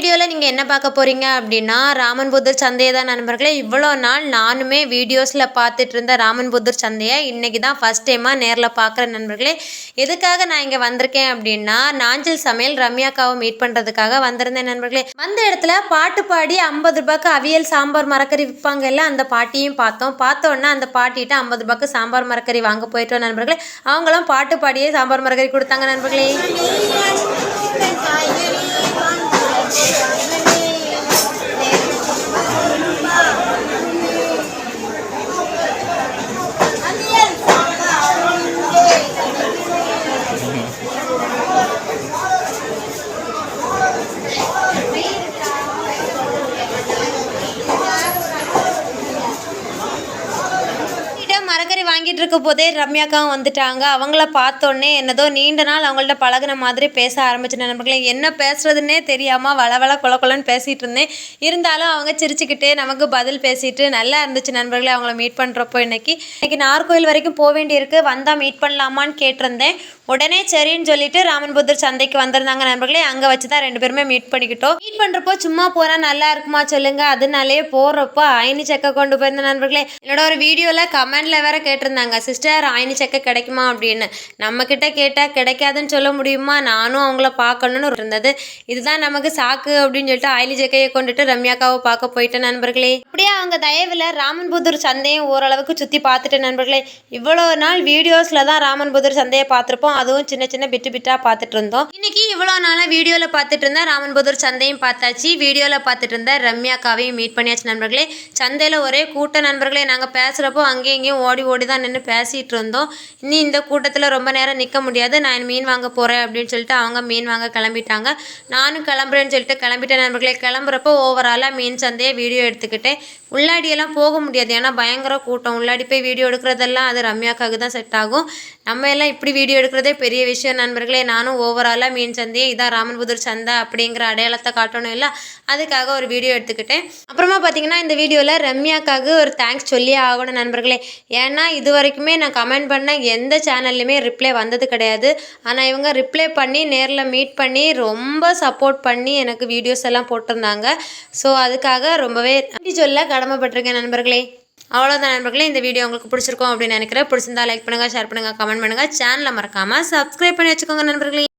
வீடியோவில் நீங்கள் என்ன பார்க்க போகிறீங்க அப்படின்னா ராமன் புத்தர் சந்தையை தான் நண்பர்களே. இவ்வளோ நாள் நானுமே வீடியோஸில் பார்த்துட்டு இருந்த ராமன் புத்தர் சந்தையை இன்றைக்கி தான் ஃபஸ்ட் டைமாக நேரில் பார்க்குற நண்பர்களே. எதுக்காக நான் இங்கே வந்திருக்கேன் அப்படின்னா நாஞ்சல் சமையல் ரம்யாக்காவை மீட் பண்ணுறதுக்காக வந்திருந்தேன் நண்பர்களே. வந்த இடத்துல பாட்டு பாடி ஐம்பது ரூபாய்க்கு அவியல் சாம்பார் மரக்கறி விற்பாங்க இல்லை அந்த பாட்டியும் பார்த்தோம். பார்த்தோன்னே அந்த பாட்டிகிட்ட ஐம்பது ரூபாய்க்கு சாம்பார் மரக்கறி வாங்க போயிட்டோம் நண்பர்களே. அவங்களும் பாட்டு பாடியே சாம்பார் மரக்கறி கொடுத்தாங்க நண்பர்களே. காய்கறி வாங்கிட்டு இருக்க போதே ரம்யாக்காவும் வந்துட்டாங்க. அவங்கள பார்த்தோன்னே என்னதோ நீண்ட நாள் அவங்கள்ட்ட பழகுன மாதிரி பேச ஆரம்பிச்ச நண்பர்களே என்ன பேசுறதுன்னே தெரியாமல் வளவள கொல கொலன்னு பேசிகிட்டு இருந்தேன். இருந்தாலும் அவங்க சிரிச்சுக்கிட்டே நமக்கு பதில் பேசிட்டு நல்லா இருந்துச்சு நண்பர்களே அவங்கள மீட் பண்ணுறப்போ இன்னைக்கு. இன்னைக்கு நார்கோயில் வரைக்கும் போக வேண்டியிருக்கு. வந்தால் மீட் பண்ணலாமான்னு கேட்டிருந்தேன். உடனே சரின்னு சொல்லிட்டு ராமன் புத்தர் சந்தைக்கு வந்திருந்தாங்க நண்பர்களே. அங்கே வச்சு தான் ரெண்டு பேருமே மீட் பண்ணிக்கிட்டோம். மீட் பண்ணுறப்போ சும்மா போனால் நல்லா இருக்குமா சொல்லுங்க. அதனாலே போகிறப்போ ஐனி செக்கை கொண்டு போயிருந்த நண்பர்களே. என்னோட ஒரு வீடியோவில் கமெண்ட்ல வேற கேட்டிருந்தாங்க சிஸ்டர் ஐனி செக்கை கிடைக்குமா? அப்படின்னு. நம்ம கிட்ட கேட்டால் கிடைக்காதுன்னு சொல்ல முடியுமா? நானும் அவங்கள பார்க்கணும்னு இருந்தது. இதுதான் நமக்கு சாக்கு அப்படின்னு சொல்லிட்டு ஆயிலி ஜெக்கையை கொண்டுட்டு ரம்யாக்காவை பார்க்க போயிட்டேன் நண்பர்களே. அப்படியே அவங்க தயவில் ராமன்புதூர் சந்தையும் ஓரளவுக்கு சுற்றி பார்த்துட்டேன் நண்பர்களே. இவ்வளோ நாள் வீடியோஸில் தான் ராமன் புத்தூர் சந்தையை பார்த்துருப்போம். அதுவும் சின்ன சின்ன பிட்டு பிட்டாக பார்த்துட்டு இருந்தோம் இன்னைக்கு இவ்வளோ நாளாக வீடியோவில் பார்த்துட்டு இருந்தேன் ராமன்புதூர் சந்தையும் பார்த்தாச்சு. வீடியோவில் பார்த்துட்டு இருந்த ரம்யாக்காவையும் மீட் பண்ணியாச்சு நண்பர்களே. சந்தையில் ஒரே கூட்ட நண்பர்களே. நாங்கள் பேசுகிறப்போ அங்கேயும் இங்கேயும் ஓடி ஓடி தான் நின்று பேசிகிட்டு இருந்தோம் இனி இந்த கூட்டத்தில் ரொம்ப நேரம் நிற்க முடியாது. நான் மீன் வாங்க போகிறேன் அப்படின்னு சொல்லிட்டு அவங்க மீன் வாங்க கிளம்பிட்டாங்க. நானும் கிளம்புறேன்னு சொல்லிட்டு கிளம்பிட்டேன் நண்பர்களே. கிளம்புறப்போ ஓவராலாக மீன் சந்தையை வீடியோ எடுத்துக்கிட்டேன். உள்ளாடியெல்லாம் போக முடியாது. ஏன்னா பயங்கர கூட்டம். உள்ளாடி போய் வீடியோ எடுக்கிறதெல்லாம் அது ரம்யாக்காக தான் செட் ஆகும். நம்ம எல்லாம் இப்படி வீடியோ எடுக்கிறதே பெரிய விஷயம் நண்பர்களே. நானும் ஓவராலாக மீன் சந்தையை இதான் ராமன்புதூர் சந்தா அப்படிங்கிற அடையாளத்தை காட்டணும் இல்லை? அதுக்காக ஒரு வீடியோ எடுத்துக்கிட்டேன். அப்புறமா பார்த்தீங்கன்னா இந்த வீடியோவில் ரம்யாக்காக ஒரு தேங்க்ஸ் சொல்லி ஆகணும் நண்பர்களே. ஏன்னா இது வரைக்குமே நான் கமெண்ட் பண்ண எந்த சேனல்லையுமே ரிப்ளை வந்தது கிடையாது. ஆனால் இவங்க ரிப்ளை பண்ணி நேரில் மீட் பண்ணி ரொம்ப சப்போர்ட் பண்ணி எனக்கு வீடியோஸ் எல்லாம் போட்டிருந்தாங்க. ஸோ அதுக்காக ரொம்பவே நன்றி சொல்ல கடமைப்பட்டிருக்கேன் நண்பர்களே. அவ்வளோதான் நண்பர்களே இந்த வீடியோ உங்களுக்கு பிடிச்சிருக்கும் அப்படின்னு நினைக்கிறேன். பிடிச்சிருந்தா லைக் பண்ணுங்கள் ஷேர் பண்ணுங்கள் கமெண்ட் பண்ணுங்கள் சேனலை மறக்காமல் சப்ஸ்கிரைப் பண்ணி வச்சுக்கோங்க நண்பர்களே.